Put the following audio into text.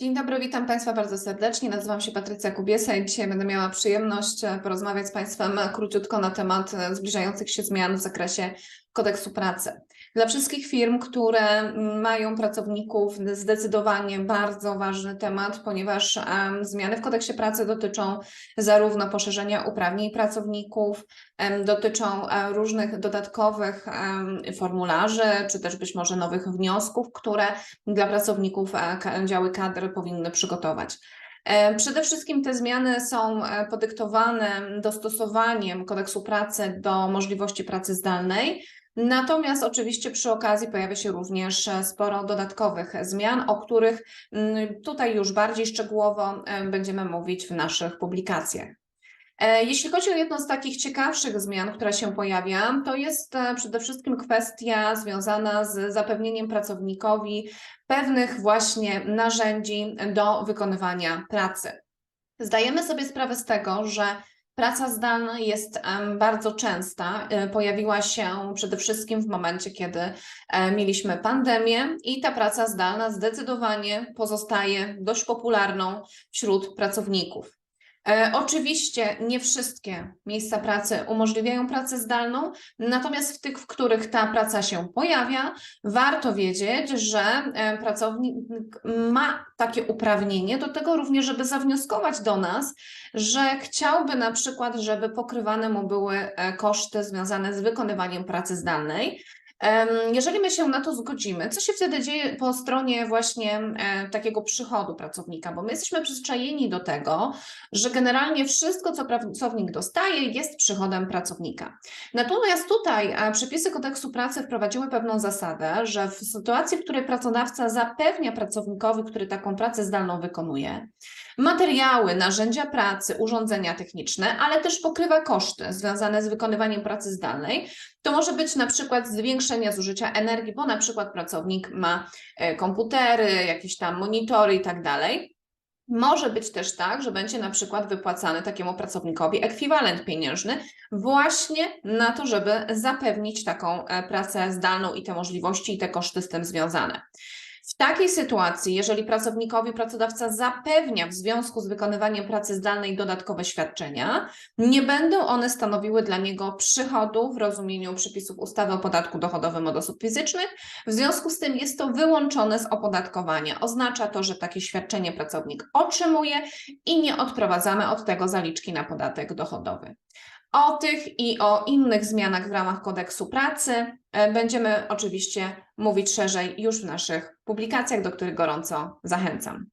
Dzień dobry, witam Państwa bardzo serdecznie. Nazywam się Patrycja Kubiesa i dzisiaj będę miała przyjemność e, porozmawiać z Państwem króciutko na temat e, zbliżających się zmian w zakresie kodeksu pracy. Dla wszystkich firm, które mają pracowników, zdecydowanie bardzo ważny temat, ponieważ zmiany w kodeksie pracy dotyczą zarówno poszerzenia uprawnień pracowników, dotyczą e, różnych dodatkowych formularzy, czy też być może nowych wniosków, które dla pracowników e, działy kadr powinny przygotować. E, Przede wszystkim te zmiany są podyktowane dostosowaniem kodeksu pracy do możliwości pracy zdalnej. Natomiast oczywiście przy okazji pojawia się również e, sporo dodatkowych zmian, o których mm, tutaj już bardziej szczegółowo e, będziemy mówić w naszych publikacjach. E, Jeśli chodzi o jedną z takich ciekawszych zmian, która się pojawia, to jest przede wszystkim kwestia związana z zapewnieniem pracownikowi pewnych właśnie narzędzi do wykonywania pracy. Zdajemy sobie sprawę z tego, że praca zdalna jest bardzo częsta. e, Pojawiła się przede wszystkim w momencie, kiedy e, mieliśmy pandemię, i ta praca zdalna zdecydowanie pozostaje dość popularną wśród pracowników. E, Oczywiście nie wszystkie miejsca pracy umożliwiają pracę zdalną, natomiast w tych, w których ta praca się pojawia, warto wiedzieć, że e, pracownik ma takie uprawnienie do tego również, żeby zawnioskować do nas, że chciałby na przykład, żeby pokrywane mu były e, koszty związane z wykonywaniem pracy zdalnej. Jeżeli my się na to zgodzimy, co się wtedy dzieje po stronie właśnie e, takiego przychodu pracownika? Bo my jesteśmy przyzwyczajeni do tego, że generalnie wszystko, co pracownik dostaje, jest przychodem pracownika. Natomiast tutaj e, przepisy kodeksu pracy wprowadziły pewną zasadę, że w sytuacji, w której pracodawca zapewnia pracownikowi, który taką pracę zdalną wykonuje, materiały, narzędzia pracy, urządzenia techniczne, ale też pokrywa koszty związane z wykonywaniem pracy zdalnej, to może być na przykład zwiększenie zużycia energii, bo na przykład pracownik ma e, komputery, jakieś tam monitory i tak dalej. Może być też tak, że będzie na przykład wypłacany takiemu pracownikowi ekwiwalent pieniężny właśnie na to, żeby zapewnić taką e, pracę zdalną i te możliwości i te koszty z tym związane. W takiej sytuacji, jeżeli pracownikowi pracodawca zapewnia w związku z wykonywaniem pracy zdalnej dodatkowe świadczenia, nie będą one stanowiły dla niego przychodu w rozumieniu przepisów ustawy o podatku dochodowym od osób fizycznych. W związku z tym jest to wyłączone z opodatkowania. Oznacza to, że takie świadczenie pracownik otrzymuje i nie odprowadzamy od tego zaliczki na podatek dochodowy. O tych i o innych zmianach w ramach kodeksu pracy e, będziemy oczywiście mówić szerzej już w naszych publikacjach, do których gorąco zachęcam.